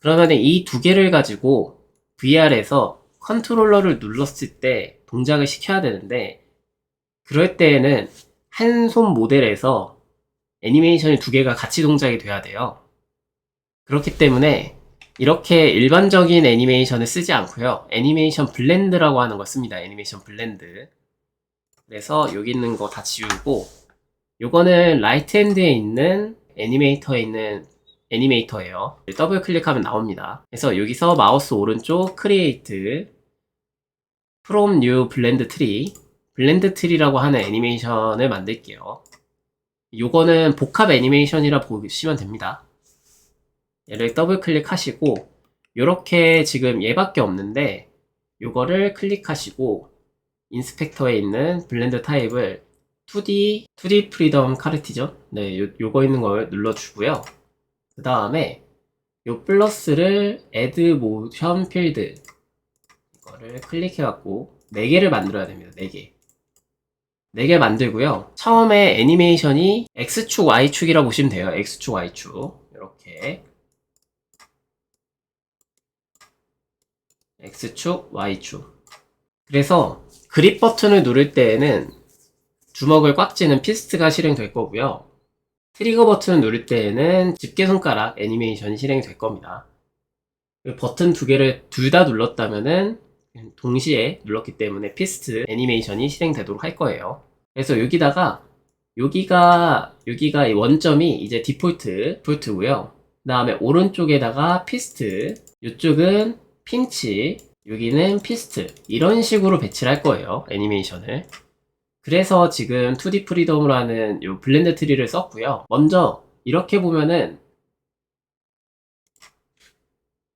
그러면 이 두 개를 가지고 VR에서 컨트롤러를 눌렀을 때 동작을 시켜야 되는데 그럴 때에는 한 손 모델에서 애니메이션이 두 개가 같이 동작이 돼야 돼요. 그렇기 때문에 이렇게 일반적인 애니메이션을 쓰지 않고요. 애니메이션 블렌드라고 하는 걸 씁니다. 애니메이션 블렌드. 그래서 여기 있는 거 다 지우고 요거는 라이트 핸드에 있는 애니메이터에 있는 애니메이터예요. 더블 클릭하면 나옵니다. 그래서 여기서 마우스 오른쪽 크리에이트 from new blend tree 블렌드 트리라고 하는 애니메이션을 만들게요. 요거는 복합 애니메이션이라 보시면 됩니다. 얘를 더블 클릭하시고 요렇게 지금 얘밖에 없는데 요거를 클릭하시고 인스펙터에 있는 블렌드 타입을 2D 2D 프리덤 카르티죠. 네, 요, 요거 있는 걸 눌러주고요. 그 다음에 요 플러스를 add motion field 이거를 클릭해갖고 4개를 만들어야 됩니다. 4개. 4개 만들고요. 처음에 애니메이션이 X축, Y축이라고 보시면 돼요. X축, Y축. 이렇게. X축, Y축. 그래서 그립 버튼을 누를 때에는 주먹을 꽉 쥐는 피스트가 실행될 거고요. 트리거 버튼을 누를 때에는 집게 손가락 애니메이션이 실행될 겁니다. 그 버튼 두 개를 둘 다 눌렀다면은 동시에 눌렀기 때문에 피스트 애니메이션이 실행되도록 할 거예요. 그래서 여기다가 여기가 여기가 이 원점이 이제 디폴트 디폴트고요. 그다음에 오른쪽에다가 피스트, 이쪽은 핀치, 여기는 피스트 이런 식으로 배치를 할 거예요. 애니메이션을. 그래서 지금 2D 프리덤으로 하는 요 블렌드 트리를 썼고요. 먼저 이렇게 보면은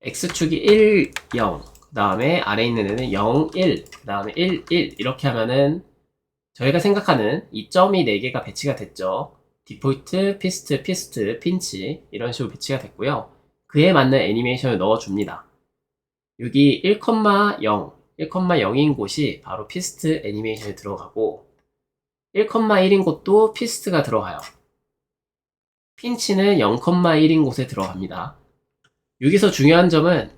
X축이 1, 0, 그 다음에 아래 있는 애는 0, 1, 그 다음에 1, 1 이렇게 하면은 저희가 생각하는 이 점이 4개가 배치가 됐죠. 디폴트, 피스트, 피스트, 핀치 이런 식으로 배치가 됐고요. 그에 맞는 애니메이션을 넣어줍니다. 여기 1,0, 1,0인 곳이 바로 피스트 애니메이션이 들어가고 1,1인 곳도 피스트가 들어가요. 핀치는 0,1인 곳에 들어갑니다. 여기서 중요한 점은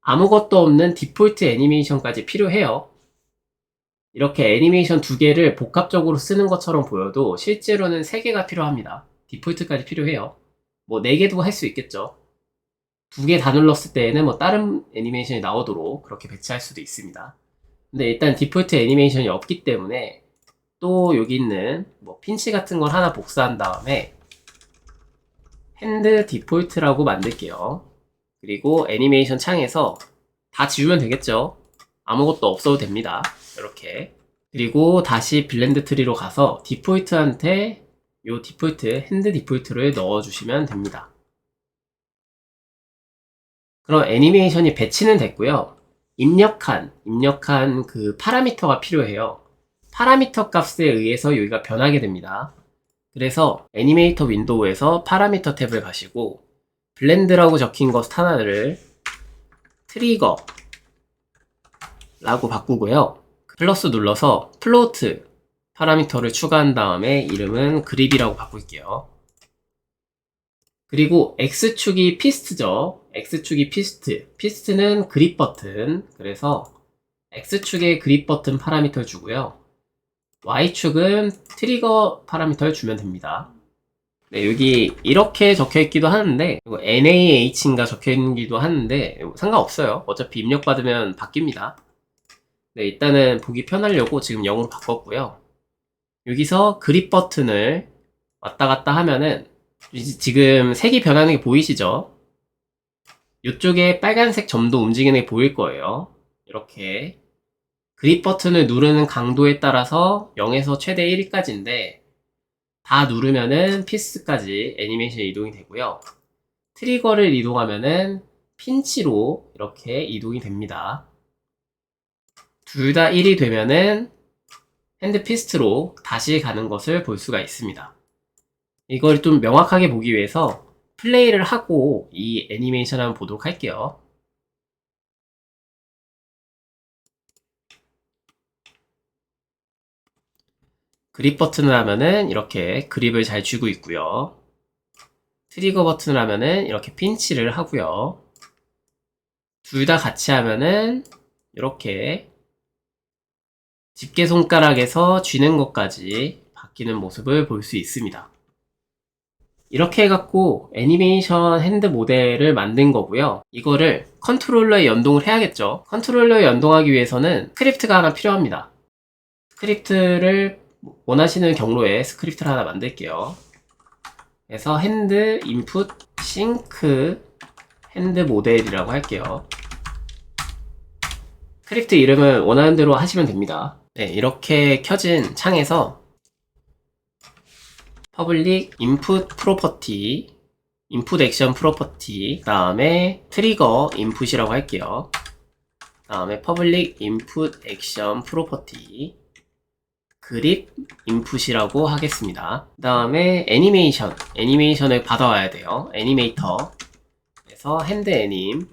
아무것도 없는 디폴트 애니메이션까지 필요해요. 이렇게 애니메이션 두 개를 복합적으로 쓰는 것처럼 보여도 실제로는 세 개가 필요합니다. 디폴트까지 필요해요. 뭐 네 개도 할 수 있겠죠. 두 개 다 눌렀을 때에는 뭐 다른 애니메이션이 나오도록 그렇게 배치할 수도 있습니다. 근데 일단 디폴트 애니메이션이 없기 때문에 또 여기 있는 뭐 핀치 같은 걸 하나 복사한 다음에 핸드 디폴트라고 만들게요. 그리고 애니메이션 창에서 다 지우면 되겠죠. 아무것도 없어도 됩니다. 이렇게. 그리고 다시 블렌드 트리로 가서 디폴트한테 요 디폴트, 핸드 디폴트를 넣어주시면 됩니다. 그럼 애니메이션이 배치는 됐고요. 입력한, 입력한 그 파라미터가 필요해요. 파라미터 값에 의해서 여기가 변하게 됩니다. 그래서 애니메이터 윈도우에서 파라미터 탭을 가시고 블렌드라고 적힌 것 하나를 트리거 라고 바꾸고요. 플러스 눌러서 플로트 파라미터를 추가한 다음에 이름은 그립이라고 바꿀게요. 그리고 X축이 피스트죠. X축이 피스트. 피스트는 그립 버튼. 그래서 X축에 그립 버튼 파라미터를 주고요. Y축은 트리거 파라미터를 주면 됩니다. 네, 여기 이렇게 적혀 있기도 하는데 NaH인가 적혀 있기도 하는데 상관없어요. 어차피 입력 받으면 바뀝니다. 네, 일단은 보기 편하려고 지금 0으로 바꿨고요. 여기서 그립 버튼을 왔다 갔다 하면은 지금 색이 변하는 게 보이시죠? 이쪽에 빨간색 점도 움직이는 게 보일 거예요. 이렇게 그립 버튼을 누르는 강도에 따라서 0에서 최대 1까지인데 다 누르면은 피스까지 애니메이션이 이동이 되고요. 트리거를 이동하면은 핀치로 이렇게 이동이 됩니다. 둘 다 1이 되면은 핸드 피스트로 다시 가는 것을 볼 수가 있습니다. 이걸 좀 명확하게 보기 위해서 플레이를 하고 이 애니메이션 한번 보도록 할게요. 그립 버튼을 하면은 이렇게 그립을 잘 쥐고 있고요. 트리거 버튼을 하면은 이렇게 핀치를 하고요. 둘 다 같이 하면은 이렇게 집게 손가락에서 쥐는 것까지 바뀌는 모습을 볼 수 있습니다. 이렇게 해갖고 애니메이션 핸드 모델을 만든 거고요. 이거를 컨트롤러에 연동을 해야겠죠. 컨트롤러에 연동하기 위해서는 스크립트가 하나 필요합니다. 스크립트를 원하시는 경로에 스크립트를 하나 만들게요. 그래서 핸드 인풋 싱크 핸드 모델이라고 할게요. 스크립트 이름을 원하는 대로 하시면 됩니다. 네, 이렇게 켜진 창에서 퍼블릭 인풋 프로퍼티 인풋 액션 프로퍼티 다음에 트리거 인풋이라고 할게요. 다음에 퍼블릭 인풋 액션 프로퍼티 그립 인풋이라고 하겠습니다. 그 다음에 애니메이션 애니메이션을 받아와야 돼요. 애니메이터 그래서 핸드 애님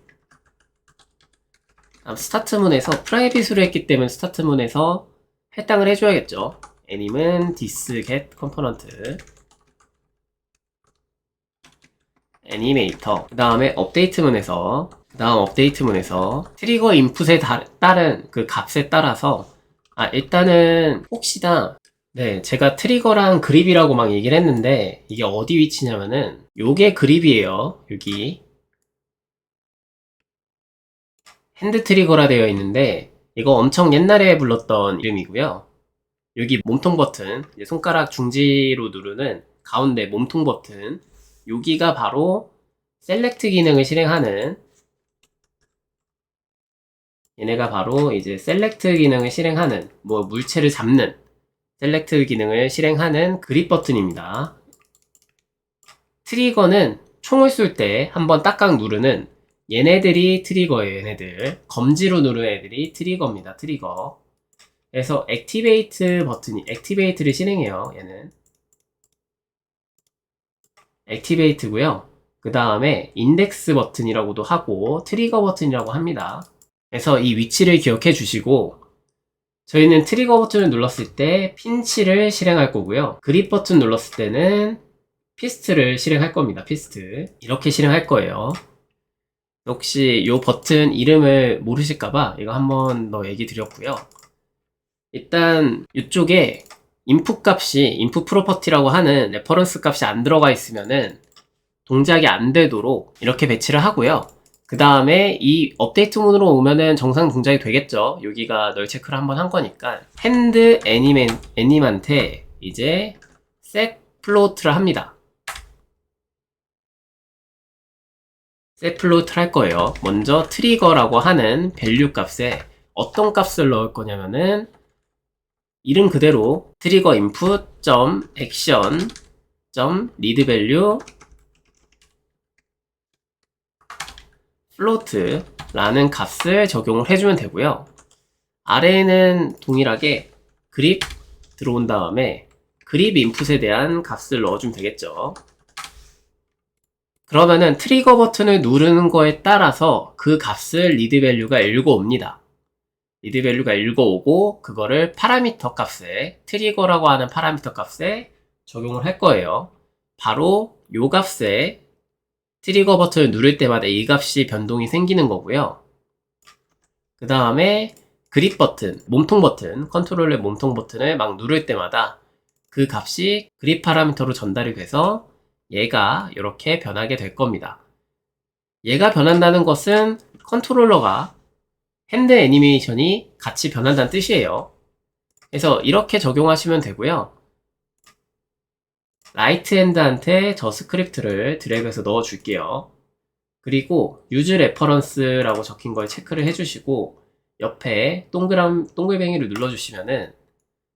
스타트문에서 프라이빗으로 했기 때문에 스타트문에서 할당을 해줘야겠죠. 애님은 디스 get 컴포넌트 애니메이터 그 다음에 업데이트문에서 그 다음 업데이트문에서 트리거 인풋에 다- 따른 그 값에 따라서 아 일단은 혹시나 네 제가 트리거랑 그립이라고 막 얘기를 했는데 이게 어디 위치냐면은 요게 그립이에요 여기 핸드 트리거라 되어 있는데 이거 엄청 옛날에 불렀던 이름이고요. 여기 몸통 버튼, 손가락 중지로 누르는 가운데 몸통 버튼, 여기가 바로 셀렉트 기능을 실행하는 얘네가 바로 이제 셀렉트 기능을 실행하는 뭐 물체를 잡는 셀렉트 기능을 실행하는 그립 버튼입니다. 트리거는 총을 쏠 때 한번 딱딱 누르는 얘네들이 트리거예요, 얘네들. 검지로 누르는 애들이 트리거입니다, 트리거. 그래서 액티베이트 버튼이, 액티베이트를 실행해요, 얘는. 액티베이트고요. 그 다음에 인덱스 버튼이라고도 하고 트리거 버튼이라고 합니다. 그래서 이 위치를 기억해 주시고 저희는 트리거 버튼을 눌렀을 때 핀치를 실행할 거고요. 그립 버튼 눌렀을 때는 피스트를 실행할 겁니다. 피스트. 이렇게 실행할 거예요. 혹시 요 버튼 이름을 모르실까봐 이거 한 번 더 얘기 드렸고요. 일단 이쪽에 인풋 값이 인풋 프로퍼티라고 하는 레퍼런스 값이 안 들어가 있으면은 동작이 안 되도록 이렇게 배치를 하고요. 그 다음에 이 업데이트 문으로 오면은 정상 동작이 되겠죠. 여기가 널 체크를 한번 한 거니까 핸드 애니맨 애님한테 이제 set 플로트를 합니다. set 플로트를 할 거예요. 먼저 트리거라고 하는 밸류 값에 어떤 값을 넣을 거냐면은 이름 그대로 트리거 인풋 점 액션 점 리드 밸류 플로트라는 값을 적용을 해주면 되고요. 아래에는 동일하게 그립 들어온 다음에 그립 인풋에 대한 값을 넣어주면 되겠죠. 그러면은 트리거 버튼을 누르는 거에 따라서 그 값을 리드 밸류가 읽어옵니다. 리드 밸류가 읽어오고 그거를 파라미터 값에 트리거라고 하는 파라미터 값에 적용을 할 거예요. 바로 요 값에 트리거 버튼을 누를 때마다 이 값이 변동이 생기는 거고요. 그 다음에 그립 버튼, 몸통 버튼, 컨트롤의 몸통 버튼을 막 누를 때마다 그 값이 그립 파라미터로 전달이 돼서 얘가 이렇게 변하게 될 겁니다. 얘가 변한다는 것은 컨트롤러가 핸드 애니메이션이 같이 변한다는 뜻이에요. 그래서 이렇게 적용하시면 되고요. 라이트 핸드한테 저 스크립트를 드래그해서 넣어 줄게요. 그리고 유즈 레퍼런스라고 적힌 걸 체크를 해주시고 옆에 동그란 동글뱅이를 눌러주시면은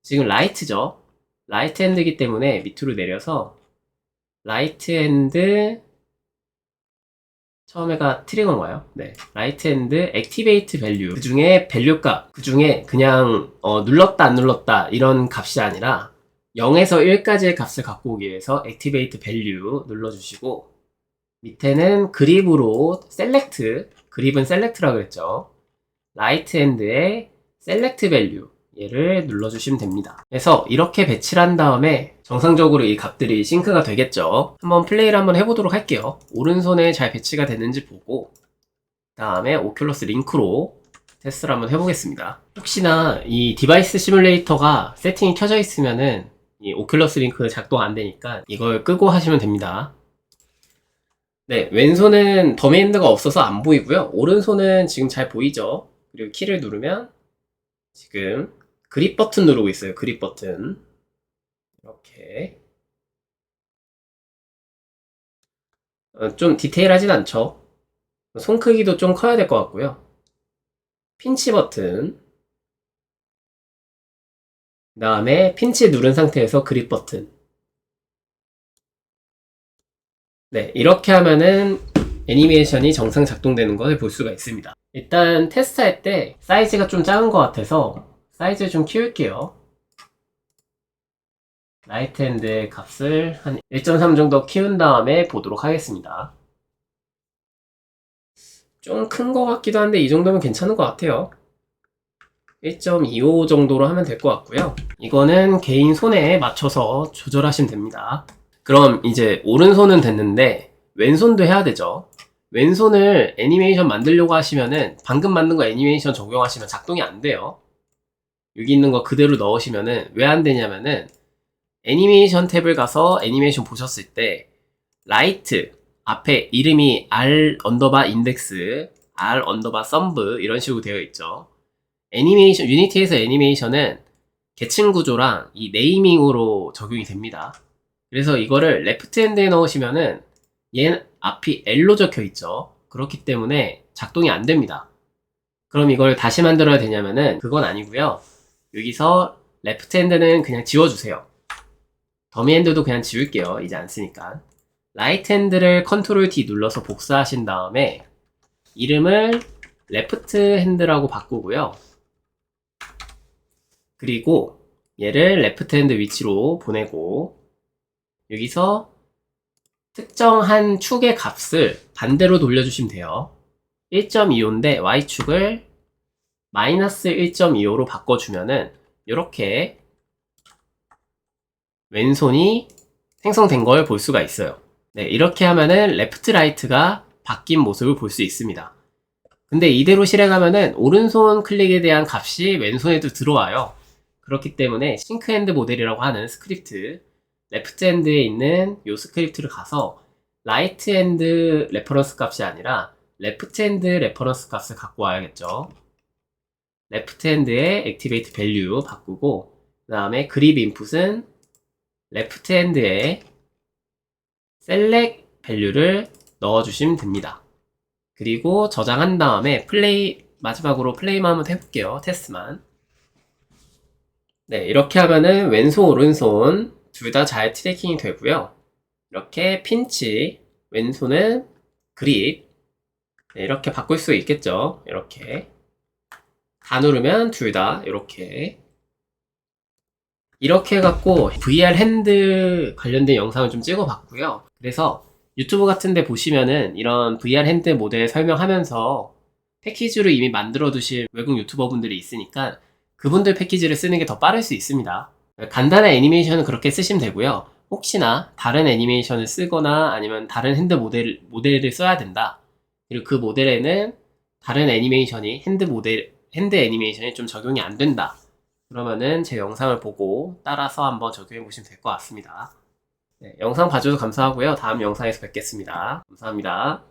지금 라이트죠. 라이트 핸드이기 때문에 밑으로 내려서 라이트 핸드 처음에가 트리거인 가요? 네. 라이트 핸드 액티베이트 밸류. 그 중에 밸류 값. 그 중에 그냥 어, 눌렀다 안 눌렀다 이런 값이 아니라 0에서 1까지의 값을 갖고 오기 위해서 액티베이트 밸류 눌러주시고 밑에는 그립으로 셀렉트 그립은 셀렉트라고 그랬죠. 라이트 핸드에 셀렉트 밸류 얘를 눌러주시면 됩니다. 그래서 이렇게 배치를 한 다음에 정상적으로 이 값들이 싱크가 되겠죠. 한번 플레이를 한번 해보도록 할게요. 오른손에 잘 배치가 되는지 보고 다음에 오큘러스 링크로 테스트를 한번 해보겠습니다. 혹시나 이 디바이스 시뮬레이터가 세팅이 켜져 있으면은 이 오큘러스 링크 작동 안 되니까 이걸 끄고 하시면 됩니다. 네, 왼손은 더미핸드가 없어서 안 보이고요. 오른손은 지금 잘 보이죠? 그리고 키를 누르면 지금 그립 버튼 누르고 있어요. 그립 버튼. 이렇게. 어, 좀 디테일하진 않죠? 손 크기도 좀 커야 될 것 같고요. 핀치 버튼. 그 다음에 핀치 누른 상태에서 그립 버튼. 네, 이렇게 하면은 애니메이션이 정상 작동되는 것을 볼 수가 있습니다. 일단 테스트할 때 사이즈가 좀 작은 것 같아서 사이즈 좀 키울게요. 라이트 핸드의 값을 한 1.3 정도 키운 다음에 보도록 하겠습니다. 좀 큰 것 같기도 한데 이 정도면 괜찮은 것 같아요. 1.25 정도로 하면 될 것 같고요. 이거는 개인 손에 맞춰서 조절하시면 됩니다. 그럼 이제 오른손은 됐는데 왼손도 해야 되죠. 왼손을 애니메이션 만들려고 하시면은 방금 만든 거 애니메이션 적용하시면 작동이 안 돼요. 여기 있는 거 그대로 넣으시면은 왜 안 되냐면은 애니메이션 탭을 가서 애니메이션 보셨을 때 라이트 앞에 이름이 R 언더바 인덱스, R 언더바 썸브 이런 식으로 되어 있죠. 애니메이션 유니티에서 애니메이션은 계층 구조랑 이 네이밍으로 적용이 됩니다. 그래서 이거를 레프트 핸드에 넣으시면은 얘 앞이 L로 적혀 있죠. 그렇기 때문에 작동이 안 됩니다. 그럼 이걸 다시 만들어야 되냐면은 그건 아니고요. 여기서 레프트 핸드는 그냥 지워주세요. 더미 핸드도 그냥 지울게요. 이제 안 쓰니까. 라이트 핸드를 컨트롤 D 눌러서 복사하신 다음에 이름을 레프트 핸드라고 바꾸고요. 그리고 얘를 레프트 핸드 위치로 보내고 여기서 특정한 축의 값을 반대로 돌려주시면 돼요. 1.25인데 y축을 마이너스 1.25로 바꿔주면은 이렇게 왼손이 생성된 걸 볼 수가 있어요. 네, 이렇게 하면은 레프트 라이트가 바뀐 모습을 볼 수 있습니다. 근데 이대로 실행하면은 오른손 클릭에 대한 값이 왼손에도 들어와요. 그렇기 때문에 싱크핸드 모델이라고 하는 스크립트 레프트 핸드에 있는 이 스크립트를 가서 라이트 핸드 레퍼런스 값이 아니라 레프트 핸드 레퍼런스 값을 갖고 와야겠죠. 레프트 핸드의 액티베이트 밸류 바꾸고 그 다음에 그립 인풋은 레프트 핸드에 셀렉 밸류를 넣어주시면 됩니다. 그리고 저장한 다음에 플레이 마지막으로 플레이만 한번 해볼게요. 테스트만. 네, 이렇게 하면은 왼손 오른손 둘 다 잘 트래킹이 되고요. 이렇게 핀치 왼손은 그립 네, 이렇게 바꿀 수 있겠죠. 이렇게 다 누르면 둘 다 이렇게 이렇게 해갖고 VR 핸드 관련된 영상을 좀 찍어봤고요. 그래서 유튜브 같은데 보시면은 이런 VR 핸드 모델 설명하면서 패키지로 이미 만들어 두신 외국 유튜버 분들이 있으니까 그분들 패키지를 쓰는 게 더 빠를 수 있습니다. 간단한 애니메이션은 그렇게 쓰시면 되고요. 혹시나 다른 애니메이션을 쓰거나 아니면 다른 핸드 모델, 모델을 써야 된다. 그리고 그 모델에는 다른 애니메이션이 핸드 모델, 핸드 애니메이션이 좀 적용이 안 된다. 그러면은 제 영상을 보고 따라서 한번 적용해 보시면 될 것 같습니다. 네, 영상 봐주셔서 감사하고요. 다음 영상에서 뵙겠습니다. 감사합니다.